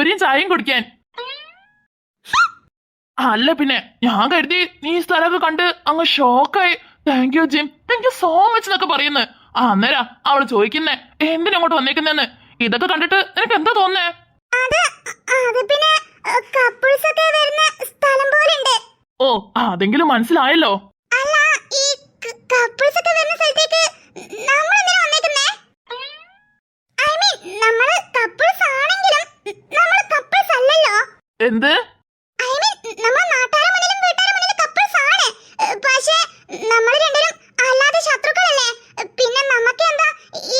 പഴംപൊരിയും ചായയും കുടിക്കാൻ. അല്ല പിന്നെ ഞാൻ കരുതി നീ ഈ സ്ഥലമൊക്കെ കണ്ട് അങ്ങ് ഷോക്കായി. Thank you Jim. Thank you so much എന്നൊക്കെ പറയുന്നു. ആ അന്നേരാ അവൾ ചോദിക്കുന്നേ എന്തിനങ്ങോട്ട് വന്നേക്കുന്നെന്ന്? ഇതൊക്കെ കണ്ടിട്ട് നിനക്ക് എന്താ തോന്നേ ഓ അതെങ്കിലും മനസ്സിലായല്ലോ. എന്തിനാ നമ്മൾ കപ്പിൾസ് ആണെങ്കിലും നമ്മൾ കപ്പിൾസ് അല്ലല്ലോ. എന്ത്? ഐ മീൻ നമ്മൾ നാട്ടുകാരുടെ മുന്നിലും വീട്ടുകാരുടെ മുന്നിലും കപ്പിൾസ് ആണ്. പക്ഷേ നമ്മൾ രണ്ടുപേരും അല്ലാതെ ശത്രുക്കളല്ലേ? പിന്നെ നമുക്ക് എന്താ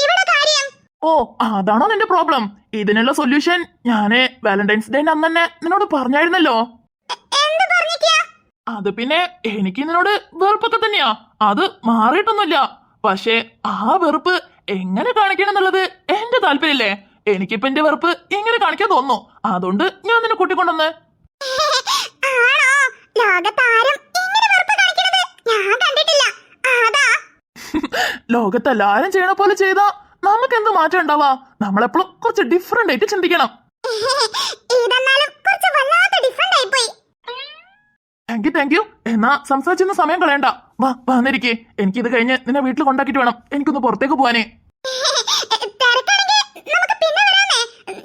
ഇവിടെ കാര്യം? ഓ അതാണോ നിന്റെ പ്രോബ്ലം ഇതിനുള്ള സൊല്യൂഷൻ ഞാൻ വാലന്റൈൻസ് ഡേ അന്ന് തന്നെ നിന്നോട് പറഞ്ഞായിരുന്നല്ലോ. എന്ത് പറഞ്ഞിക്കാ അത് പിന്നെ എനിക്ക് നിന്നോട് വെറുപ്പൊക്കെ തന്നെയാ. അത് മാറിയിട്ടൊന്നുമില്ല. പക്ഷേ ആ വെറുപ്പ് എങ്ങനെ കാണിക്കണം എന്നുള്ളത് എന്റെ താല്പര്യല്ലേ? എനിക്കിപ്പോ എന്റെ വെറുപ്പ് ഇങ്ങനെ കാണിക്കാൻ തോന്നുന്നു. അതുകൊണ്ട് ഞാൻ നിന്നെ കൂട്ടിക്കൊണ്ടുവന്ന്. ലോകത്തെല്ലാരും ചെയ്യണ പോലെ ചെയ്താ. നമുക്ക് എന്ത് മാറ്റം ഉണ്ടാവാ? നമ്മളെപ്പോഴും കുറച്ച് ഡിഫറെന്റ് ആയിട്ട് ചിന്തിക്കണം. താങ്ക് യു താങ്ക് യു എന്നാ സംസാരിച്ചൊന്നും സമയം കളയണ്ട. വാ വന്നിരിക്കേ. ഇത് കഴിഞ്ഞ് നിന്നെ വീട്ടിൽ കൊണ്ടാക്കിട്ട് വേണം. എനിക്കൊന്ന് പുറത്തേക്ക് പോവാനേ തിരക്കാണെങ്കിൽ നമുക്ക് പിന്നെ വരാമേ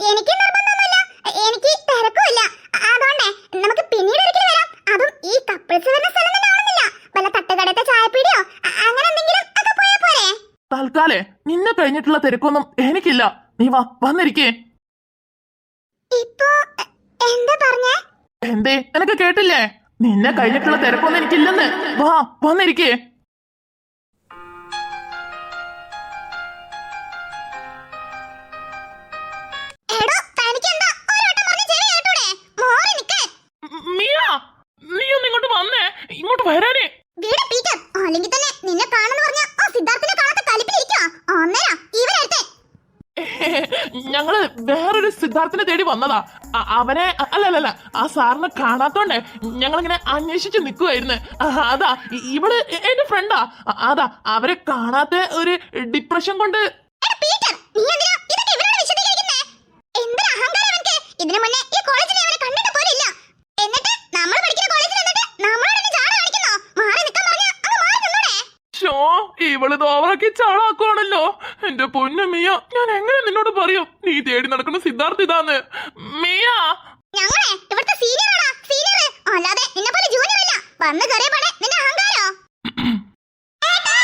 എനിക്ക് നിർബന്ധമൊന്നുമില്ല എനിക്ക് തിരക്കുമില്ല അതുകൊണ്ടേ നമുക്ക് പിന്നീട് ഒരിക്കലും വരാം അതും ഈ കപ്പിൾസ് വരുന്ന സ്ഥലം തന്നെ ആവണമെന്നില്ല വല്ല തട്ടുകടത്തെ ചായപ്പീടിയോ അ- അങ്ങനെ എന്തെങ്കിലും ഒക്കെ പോയാ പോരെ തൽക്കാലേ നിന്നെ കഴിഞ്ഞിട്ടുള്ള തിരക്കൊന്നും എനിക്കില്ല. നീ വാ വന്നിരിക്കേ. ഇപ്പോ എന്താ പറഞ്ഞേ? എന്തേ എനക്ക് കേട്ടില്ലേ? നിന്നെ കഴിഞ്ഞിട്ടുള്ള തിരക്കൊന്നും എനിക്കില്ലെന്ന്. വാ വന്നിരിക്കേ. ഞങ്ങൾ വേറൊരു സിദ്ധാർത്ഥിനെ തേടി വന്നതാ. അവനെ അല്ലല്ല അല്ല അല്ല ആ സാറിനെ കാണാത്തോണ്ടേ ഞങ്ങളിങ്ങനെ അന്വേഷിച്ച് നിൽക്കുമായിരുന്നു അതാ ഇവൾ എന്റെ ഫ്രണ്ടാ. അതാ അവരെ കാണാത്ത ഒരു ഡിപ്രഷൻ കൊണ്ട് ഇതിനു പീറ്റർ ഇവൾ ദോവറാക്കി ചാളാക്കുവാണല്ലോ. എന്റെ പൊന്നു മിയ ഞാൻ എങ്ങനെ നിന്നോട് പറയും? നീ തേടി നടക്കുന്ന സിദ്ധാർത്ഥ ഇതാന്ന്. മിയ! ഞങ്ങളെ ഇവിടുത്തെ സീനിയർ അല്ലാതെ നിന്നെ പോലെ ജൂനിയർ അല്ല വന്ന് കയറിയ പണെ നിന്റെ അഹങ്കാരോ? ഏട്ടാ,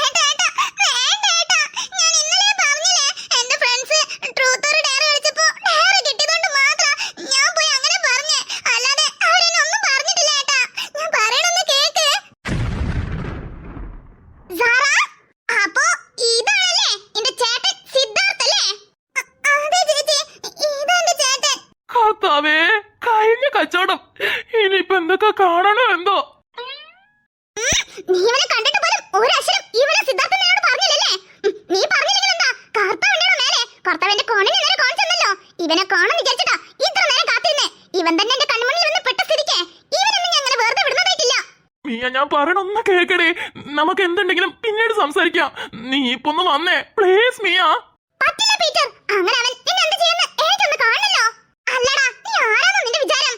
ഏട്ടാ, ഏട്ടാ, വേണ്ട ഏട്ടാ. ഞാൻ ഇന്നലെ പറഞ്ഞില്ലേ, എന്റെ friends truth or dare കളിച്ചപ്പോ dare കിട്ടിയതുകൊണ്ട് മാത്രാ ഞാൻ പോയി അങ്ങനെ പറഞ്ഞേ. അല്ലാതെ അവരെന്നെ ഒന്നും പറഞ്ഞിട്ടില്ല ഏട്ടാ. ഞാൻ പറയണൊന്ന് കേക്ക്. സാറാ, അപ്പോ ഇതാണല്ലേ എന്റെ ചേട്ടൻ സിദ്ധാർത്ഥ് അല്ലേ? അ- അതെ ചേച്ചി, ഇതാ എന്റെ ചേട്ടൻ. കർത്താവേ കഴിഞ്ഞ കച്ചവടം ഇനിയിപ്പൊ എന്തൊക്കെ കാണണോ എന്തോ നീ ഇവനെ കണ്ടിട്ട് പോലും ഒരു അക്ഷരം ഇവനെ സിദ്ധാർത്ഥൻ എന്നോട് പറഞ്ഞില്ലല്ലേ ഉം, നീ പറഞ്ഞില്ലെങ്കിൽ എന്താ കർത്താവിന്റെ മേലെ കർത്താവിന്റെ കോണിന് നേരെ കാണിച്ചെന്നല്ലോ ഇവനെ കാണാൻ വിചാരിച്ചിട്ടാ ഇത്ര നേരം കാത്തിരുന്നേ ഇവൻ തന്നെ എന്റെ കൺമുന്നിൽ വന്ന് പെട്ട സ്ഥിതിക്ക് ഇവനൊന്നും ഞാൻ അങ്ങനെ വെറുതെ വിടുന്നതായിട്ടില്ല മിയ ഞാൻ പറയണൊന്ന് കേക്കടേ. നമുക്ക് എന്തുണ്ടെങ്കിലും പിന്നീട് സംസാരിക്കാം. നീ ഇപ്പൊ ഒന്ന് വന്നേ. പ്ലീസ് മിയ പറ്റില്ല പീറ്റർ അങ്ങനെ അവൻ നിന്നെ എന്ത് ചെയ്യുന്ന എനിക്കൊന്ന് കാണണല്ലോ അല്ലടാ നീ ആരാണോ നിന്റെ വിചാരം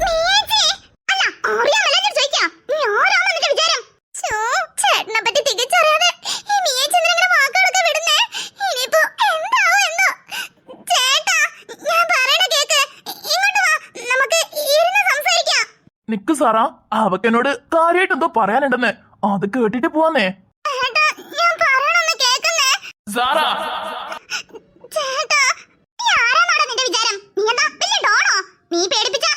മീച്ചി, അല്ല അറിയാമല്ല ഞാൻ ചോദിക്കാം നീ ആരാണോ നിന്റെ വിചാരം ഛോ, ചേട്ടനെ പറ്റി തികച്ചറിയാതെ ഈ മീച്ചി എന്തിനാ ഇങ്ങനെ വാക്കുകളൊക്കെ വിടുന്നേ ഇനിയിപ്പോ എന്താവോ എന്തോ ചേട്ടാ ഞാൻ പറയണ കേക്ക് ഇങ്ങോട്ട് വാ നമുക്ക് ഇരുന്ന് സംസാരിക്കാം നിക്ക് സാറാ അവക്കെന്നോട് കാര്യമായിട്ട് എന്തോ പറയാനുണ്ടെന്ന്. അത് കേട്ടിട്ട് പോവാന്നേ. സാറാ? നീ പേടിപ്പിച്ചാ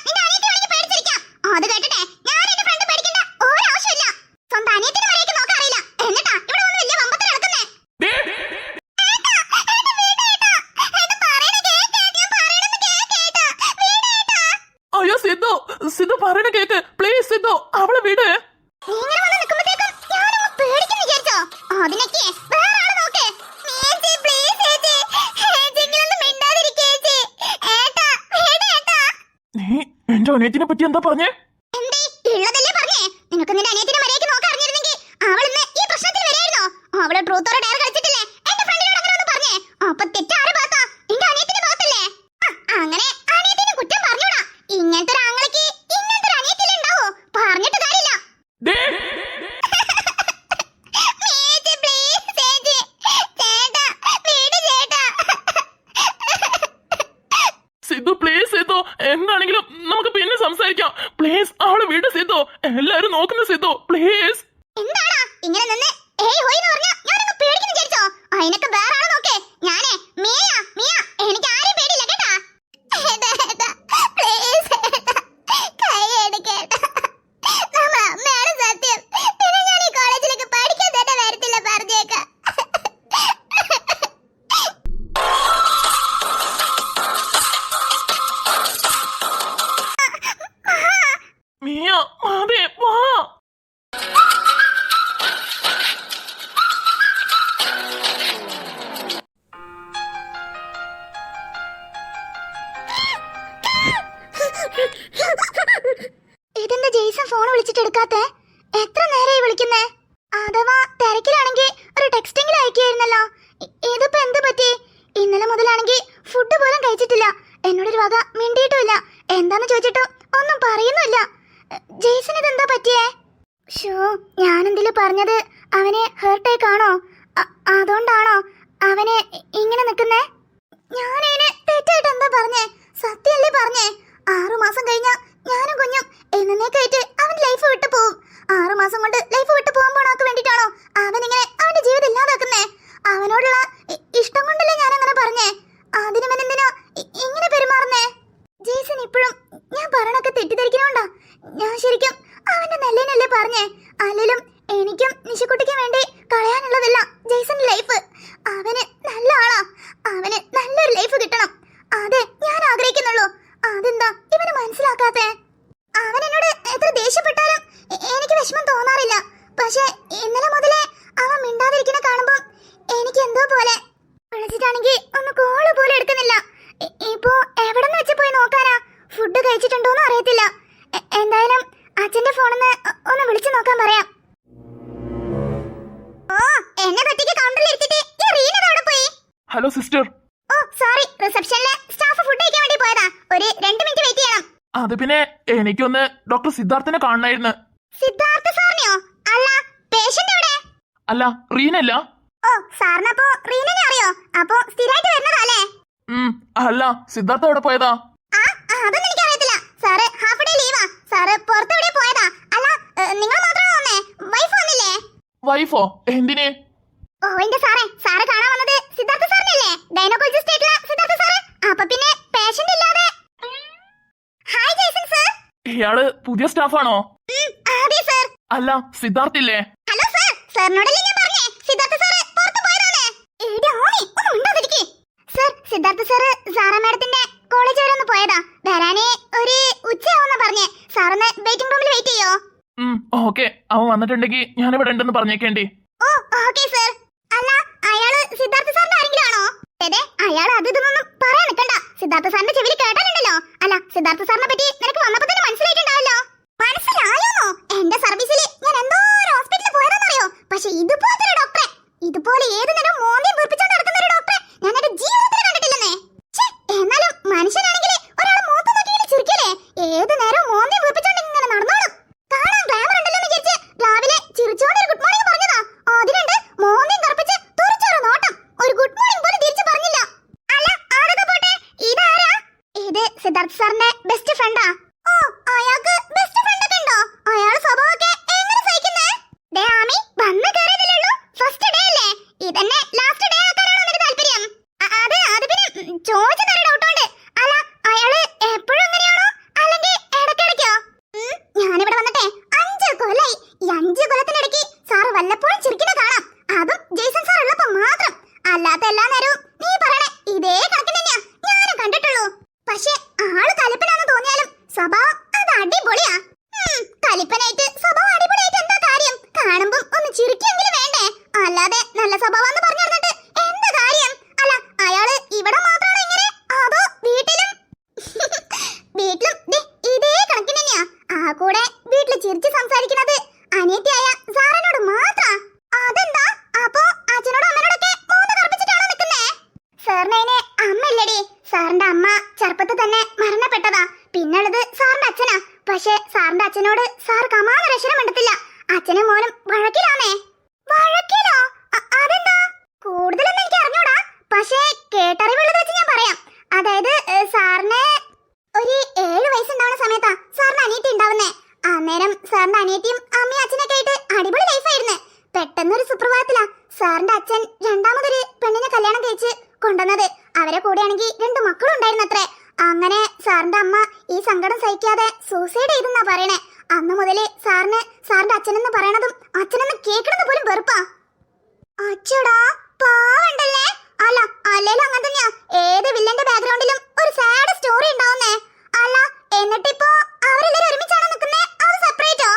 അനിയത്തിനെ പറ്റി എന്താ പറഞ്ഞേ? മിയ അതെ വാ ഇതെന്താ ജെയ്സൺ ഫോൺ വിളിച്ചിട്ട് എടുക്കാത്തെ? എത്ര നേരമായി വിളിക്കുന്നേ? അഥവാ തിരക്കിലാണെങ്കിൽ ഒരു ടെക്സ്റ്റെങ്കിലും അയക്കുകയായിരുന്നല്ലോ. ഇതിപ്പോ എന്ത് പറ്റി? ഇന്നലെ മുതലാണെങ്കിൽ ഫുഡ് പോലും കഴിച്ചിട്ടില്ല. എന്നോടൊരു വക മിണ്ടിയിട്ടുമില്ല. എന്താന്ന് ചോദിച്ചിട്ടും ഒന്നും പറയുന്നുമില്ല. ജെയ്സൺ ഇതെന്താ പറ്റിയേ? ഷോ ഞാനെന്തിലും പറഞ്ഞത്? അവനെ ഹേർട്ടായി കാണോ? അതുകൊണ്ടാണോ അവനെ ഇങ്ങനെ നിൽക്കുന്നേ ഞാനതിന് തെറ്റായിട്ട് എന്താ പറഞ്ഞേ? സത്യല്ലേ പറഞ്ഞേ? ആറുമാസം കഴിഞ്ഞ ഞാനും കുഞ്ഞും എന്നേക്കായിട്ട് അവൻ ലൈഫ് വിട്ടു പോവും. ആറുമാസം കൊണ്ട് ലൈഫ് വിട്ടു പോകാൻ പോണാക്ക് വേണ്ടിട്ടാണോ അവൻ ഇങ്ങനെ അവന്റെ ജീവിതം ഇല്ലാതാക്കുന്നേ അവനോടുള്ള ഇ- ഇഷ്ടം കൊണ്ടല്ലേ ഞാൻ അങ്ങനെ പറഞ്ഞേ അതിന് അവൻ എന്തിനാ ഇ- ഇങ്ങനെ പെരുമാറുന്നേ ജേസൺ ഇപ്പോഴും ഞാൻ പറയണൊക്കെ തെറ്റിദ്ധരിക്കണോണ്ടാ ഞാൻ ശരിക്കും അവന്റെ നല്ലതിനല്ലേ പറഞ്ഞേ അല്ലെങ്കിലും എനിക്കും നിശക്കുട്ടിക്കും വേണ്ടി കളയാനുള്ളതല്ല ജേസന്റെ ലൈഫ് അവന് നല്ല ആളാ അവന് നല്ലൊരു ലൈഫ് കിട്ടണം അതെ ഞാൻ ആഗ്രഹിക്കുന്നുള്ളൂ അതെന്താ ഇവന് മനസ്സിലാക്കാത്തെ അവൻ എന്നോട് എത്ര ദേഷ്യപ്പെട്ടാലും എനിക്ക് വിഷമം തോന്നാറില്ല. പക്ഷെ ഇന്നലെ മുതലേ അവൻ മിണ്ടാതിരിക്കുന്ന കാണുമ്പോൾ എനിക്ക് എന്തോ പോലെ. വിളിച്ചിട്ടാണെങ്കിൽ ഒന്ന് കോൾ പോലും എടുക്കുന്നില്ല. ഇപ്പോ എവിടെ നിന്ന് വെച്ച് പോയി നോക്കാനാ? ഫുഡ് കഴിച്ചിട്ടുണ്ടോന്ന് അറിയത്തില്ല. എന്തായാലും അച്ഛന്റെ ഫോണിൽ നിന്ന് ഒന്ന് വിളിച്ചു നോക്കാൻ പറയാം. ഓ എന്നെ പറ്റിക്ക് കൗണ്ടറിൽ ഇരുത്തിട്ട് ഈ റീന അവിടെ പോയി? ഹലോ സിസ്റ്റർ ഓ സോറി റിസപ്ഷനിലെ സ്റ്റാഫ് ഫുഡ് കഴിക്കാൻ വേണ്ടി പോയതാ. ഒരു രണ്ട് മിനിറ്റ് വെയിറ്റ് ചെയ്യണം. അത് പിന്നെ എനിക്കൊന്ന് ഡോക്ടർ സിദ്ധാർത്ഥിനെ കാണണമായിരുന്നു സിദ്ധാർത്ഥ സാറിനെയോ? അല്ല പേഷ്യന്റ് എവിടെ? അല്ല റീനല്ല. ഓ സാറിനപ്പോ റീനനെ അറിയോ? അപ്പോ സ്ഥിരമായിട്ട് വരുന്നതല്ലേ ഉം അല്ല സിദ്ധാർത്ഥ എവിടെ പോയതാ? ആ ആ, അതൊന്നും എനിക്ക് അറിയത്തില്ല സാറ് ഹാഫ് ഡേ ലീവാ സാറ് പുറത്തെവിടെ പോയതാ? അല്ല ഏ, നിങ്ങൾ മാത്രമാണോ വന്നേ? വൈഫ് വന്നില്ലേ? വൈഫോ എന്തിനെ? ഓ എന്റെ സാറേ സാറ് കാണാൻ വന്നത് സിദ്ധാർത്ഥ സാറിനല്ലേ? ഗൈനക്കോളജിസ്റ്റ് ആയിട്ടുള്ള സിദ്ധാർത്ഥ സാറ്. അപ്പൊ പിന്നെ പേഷ്യന്റ് ഇല്ലാതെ ഹായ് ജേസൺ സർ ഇയാൾ പുതിയ സ്റ്റാഫാണോ? അതെ സർ അല്ല സിദ്ധാർത്ഥില്ലേ ഹലോ സർ സാറിനോടല്ലേ ഞാൻ പറഞ്ഞേ? സിദ്ധാർത്ഥ സാറ് പുറത്ത് പോയതാണ്. എടി ഓണി ഒന്ന് മിണ്ടാതിരിക്കേ സർ സിദ്ധാർത്ഥ സാറ് സാറ മാഡത്തിന്റെ കോളേജ് വരെ ഒന്ന് പോയതാ. വരാനേ ഒരു ഉച്ചയാവുന്ന പറഞ്ഞേ. സാറൊന്ന് വെയിറ്റിംഗ് റൂമിൽ വെയിറ്റ് ചെയ്യോ? ഓക്കെ അവൻ വന്നിട്ടുണ്ടെങ്കിൽ ഞാനിവിടെ ഉണ്ടെന്ന് പറഞ്ഞേക്കേണ്ടി. ഓ ഓക്കെ സർ അല്ല അയാൾ സിദ്ധാർത്ഥ സാറിന്റെ ആരെങ്കിലും ആണോ? അതെ അയാൾ അത് ഇതൊന്നും പറയാൻ നിൽക്കണ്ട സിദ്ധാർത്ഥ സാറിന്റെ ചെവിയിൽ കേട്ടാലുണ്ടല്ലോ. അല്ല സിദ്ധാർത്ഥ സാറിനെ പറ്റി നിനക്ക് വന്നപ്പോ തന്നെ മനസ്സിലായിട്ടുണ്ടാവല്ലോ മനസ്സിലായോന്നോ? എന്റെ സർവീസിൽ ഞാൻ എന്തോ ഒരു ഹോസ്പിറ്റലിൽ പോയതെന്നറിയോ പക്ഷെ ഇതുപോലത്തെ ഡോക്ടറെ ഇതുപോലെ ഏത് നേരം മോന്തിയും വീർപ്പിച്ചോണ്ട് നടക്കുന്ന ഒരു ഡോക്ടറെ ഞാൻ എന്റെ ജീവിതത്തിൽ കണ്ടിട്ടില്ലെന്നേ ഛെ, എന്നാലും മനുഷ്യനാണെങ്കിൽ ഒരാൾ മോത്ത് നോക്കി ചിരിക്കല്ലേ ഏത് നേരം മോന്തിയും വീർപ്പിച്ചോണ്ട് ഇങ്ങനെ നടന്നോളും കാണാൻ ഗ്ലാമർ ഉണ്ടല്ലോ എന്ന് വിചാരിച്ച് രാവിലെ ചിരിച്ചോണ്ട് ഒരു ഗുഡ് മോർണിംഗ് പറഞ്ഞതാ അതിനുണ്ട് മോന്തിയും കറുപ്പിച്ച് തുറച്ചൊരു നോട്ടം ഒരു ഗുഡ് മോർണിംഗ് പോലും തിരിച്ചു പറഞ്ഞില്ല അല്ല ആരൊക്കെ പോട്ടെ ഇതാരാ ഇത് സിദ്ധാർത്ഥ് സാറിന്റെ ബെസ്റ്റ് ഫ്രണ്ടാ ഓ അയാൾക്ക് ബെസ്റ്റ് ഫ്രണ്ട് ഒക്കെ ഉണ്ടോ അയാൾ സ്വഭാവമൊക്കെ എങ്ങനെ സഹിക്കുന്നേ ദേ ആമി വന്ന് കയറിയതല്ലേ ഫസ്റ്റ് ഡേ അല്ലേ ഇതന്നെ ലാസ്റ്റ് ഡേ ആക്കാനാണോ നിനക്ക് താല്പര്യം അ- അത് അത് പിന്നെ ഉം, ചോദിച്ചതൊരു ഡൗട്ട് ഉണ്ട് അല്ല അയാൾ എപ്പോഴും ഇങ്ങനെയാണോ അല്ലെങ്കിൽ ഇടയ്ക്കിടയ്ക്കോ ഉം, ഞാനിവിടെ വന്നിട്ടേ അഞ്ച് കൊല്ലായി ഈ അഞ്ച് കൊല്ലത്തിനിടയ്ക്ക് സാറ് വല്ലപ്പോഴും ചിരിക്കുന്ന കാണാം അതും ജെയ്സൺ സാർ ഉള്ളപ്പോ മാത്രം അല്ലാത്ത എല്ലാ നേരവും നീ പറയണേ ഇതേ കണക്കിന് തന്നെയാ ഞാനും കണ്ടിട്ടുള്ളൂ പക്ഷെ ആൾ കലിപ്പനാന്ന് തോന്നിയാലും സ്വഭാവം അത് അടിപൊളിയാ ഉം, കലിപ്പനായിട്ട് സ്വഭാവം അടിപൊളിയായിട്ട് എന്താ കാര്യം കാണുമ്പം ഒന്ന് ചിരിക്കെങ്കിലും വേണ്ടേ അല്ലാതെ നല്ല സ്വഭാവം പറഞ്ഞു പറഞ്ഞിട്ട് എന്താ കാര്യം അല്ല അയാൾ ഇവിടെ മാത്രമാണോ ഇങ്ങനെ അതോ വീട്ടിലും വീട്ടിലും ദേ ഇതേ കണക്കിന് തന്നെയാ ആ കൂടെ വീട്ടിൽ ചിരിച്ച് സംസാരിക്കുന്നത് അനിയത്തിയായ സാറിനോട് മാത്രാ അതെന്താ അപ്പോ അച്ഛനോടും അമ്മനോടൊക്കെ മൂന്ന് കറപ്പിച്ചിട്ടാണോ നിൽക്കുന്നേ സാറിനതിന് അമ്മയില്ലടി സാറിന്റെ അമ്മ ചെറുപ്പത്തിൽ തന്നെ മരണപ്പെട്ടതാ പിന്നുള്ളത് സാറിന്റെ അച്ഛനാ പക്ഷെ സാറിന്റെ അച്ഛനോട് സാർ കമാന്ന് രക്ഷണം എടുത്തില്ല അച്ഛനും മോനും വഴക്കിലാണേ വഴക്കിലോ? അതെന്താ? കൂടുതലൊന്നും എനിക്ക് അറിഞ്ഞൂടാ. പക്ഷേ കേട്ടറിവുള്ളത് വെച്ച് ഞാൻ പറയാം. അതായത് സാറിനെ ഒരു ഏഴ് വയസ്സുണ്ടാവുന്ന സമയത്താ സാറിന് അനിയത്തി ഉണ്ടാവുന്നേ. അന്നേരം സാറിന്റെ അനിയത്തിയും അമ്മയും അച്ഛനൊക്കെ ആയിട്ട് അടിപൊളി ലൈഫായിരുന്നു പെട്ടെന്നൊരു സുപ്രഭാതത്തിലാ സാറിന്റെ അച്ഛൻ രണ്ടാമതൊരു പെണ്ണിനെ കല്യാണം കഴിച്ച് കൊണ്ടുവന്നത്. അവരെ കൂടെയാണെങ്കിൽ രണ്ട് മക്കളും അങ്ങനെ സാറിന്റെ അമ്മ ഈ സങ്കടം സഹിക്കാതെ സൂസൈഡ് ചെയ്തെന്നാ പറയണേ. അന്ന് മുതലേ സാറിന് സാറിന്റെ അച്ഛനെന്ന് പറയണതും അച്ഛനെന്ന് കേൾക്കണത് പോലും വെറുപ്പാ. അച്ഛടാ പാവണ്ടല്ലേ? അല്ല അല്ലേലും അങ്ങനെ ഏത് വില്ലന്റെ ബാക്ക്ഗ്രൗണ്ടിലും ഒരു സാഡ് സ്റ്റോറി ഉണ്ടാവുന്നേ അല്ല എന്നിട്ടിപ്പോ അവരെല്ലാരും ഒരുമിച്ചാണോ നിൽക്കുന്നേ അത് സെപ്പറേറ്റോ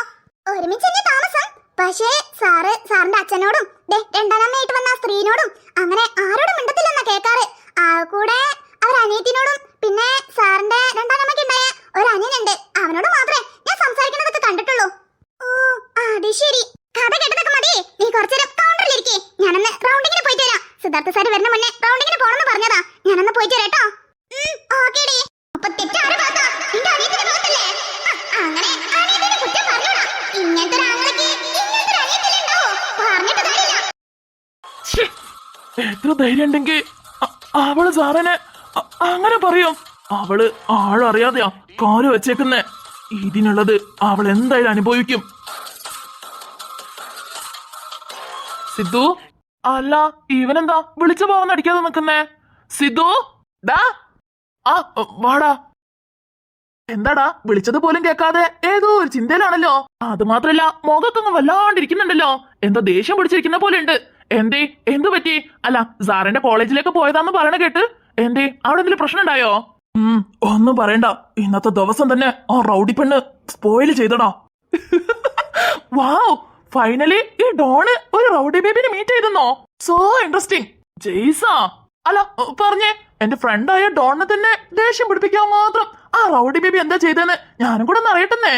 ഒരുമിച്ച് തന്നെ താമസം പക്ഷേ സാറ് സാറിന്റെ അച്ഛനോടും ദേ രണ്ടാമയായിട്ട് വന്ന ആ സ്ത്രീനോടും അങ്ങനെ ആരോടും മിണ്ടത്തില്ലെന്നാ കേക്കാറ് ആ കൂടെ അവർ അനിയത്തിനോടും പിന്നെ സാറിന്റെ രണ്ടാമയ്ക്ക് ഉണ്ടായ ഒരു അനിയനുണ്ട് അവനോട് മാത്രമേ ഞാൻ സംസാരിക്കുന്നതൊക്കെ കണ്ടിട്ടുള്ളൂ ഓ അത് ശരി കഥ കേട്ടതൊക്കെ മതി നീ കുറച്ചേരം കൗണ്ടറിലിരിക്കേ ഞാനൊന്ന് റൗണ്ടിങ്ങിന് പോയിട്ട് വരാം സിദ്ധാർത്ഥ സാർ വരുന്ന മുന്നേ റൗണ്ടിങ്ങിന് പോണെന്ന് പറഞ്ഞതാ ഞാനൊന്ന് പോയിട്ട് വരാം കേട്ടോ ഓക്കേടി അപ്പൊ തെറ്റാറ് ഭാഗത്താ നിന്റെ അനിയത്തിന്റെ ഭാഗത്തല്ലേ ആ, അങ്ങനെ അനിയത്തിന്റെ കുറ്റം പറഞ്ഞോടാ ഇങ്ങനത്തെ ഒരു ആങ്ങളയ്ക്ക് ഇങ്ങനത്തെ ഒരു അനിയത്തില്ലേ ഉണ്ടാവോ പറഞ്ഞിട്ട് കാര്യമില്ല ശ്ശേ, എത്ര ധൈര്യം ഉണ്ടെങ്കിൽ അവൾ സാറിനെ അങ്ങനെ പറയും. അവൾ ആളറിയാതെയാ കാൽ വെച്ചേക്കുന്നേ. ഇതിനുള്ളത് അവൾ എന്തായാലും അനുഭവിക്കും. സിദ്ധു? അല്ല ഇവനെന്താ വിളിച്ചു പോവാൻ അടിക്കാതെ നിക്കുന്നേ? സിദ്ധു? ഡാ ആ വാടാ. എന്താടാ വിളിച്ചത് പോലും കേൾക്കാതെ ഏതോ ഒരു ചിന്തയിലാണല്ലോ. അത് മാത്രല്ല മുഖത്തൊന്നും വല്ലാണ്ടിരിക്കുന്നുണ്ടല്ലോ. എന്തോ ദേഷ്യം പിടിച്ചിരിക്കുന്ന പോലെ ഉണ്ട്. എന്തേ? എന്തു പറ്റി? അല്ല സാറിന്റെ കോളേജിലേക്ക് പോയതാന്ന് പറയണ കേട്ട്. എന്തേ? അവിടെ എന്തെങ്കിലും പ്രശ്നം ഉണ്ടായോ ഉം ഒന്നും പറയണ്ട. ഇന്നത്തെ ദിവസം തന്നെ ആ റൗഡി പെണ്ണ് സ്പോയിൽ ചെയ്തടാ. വാവ് ഫൈനലി ഈ ഡോണ് ഒരു റൗഡി ബേബിനെ മീറ്റ് ചെയ്തെന്നോ? സോ ഇൻട്രസ്റ്റിംഗ് ജെയ്സാ. അല്ല പറഞ്ഞേ എന്റെ ഫ്രണ്ടായ ഡോണിനെ തന്നെ ദേഷ്യം പിടിപ്പിക്കാൻ മാത്രം ആ റൗഡി ബേബി എന്താ ചെയ്തെന്ന് ഞാനും കൂടെ ഒന്ന് അറിയട്ടെന്നേ.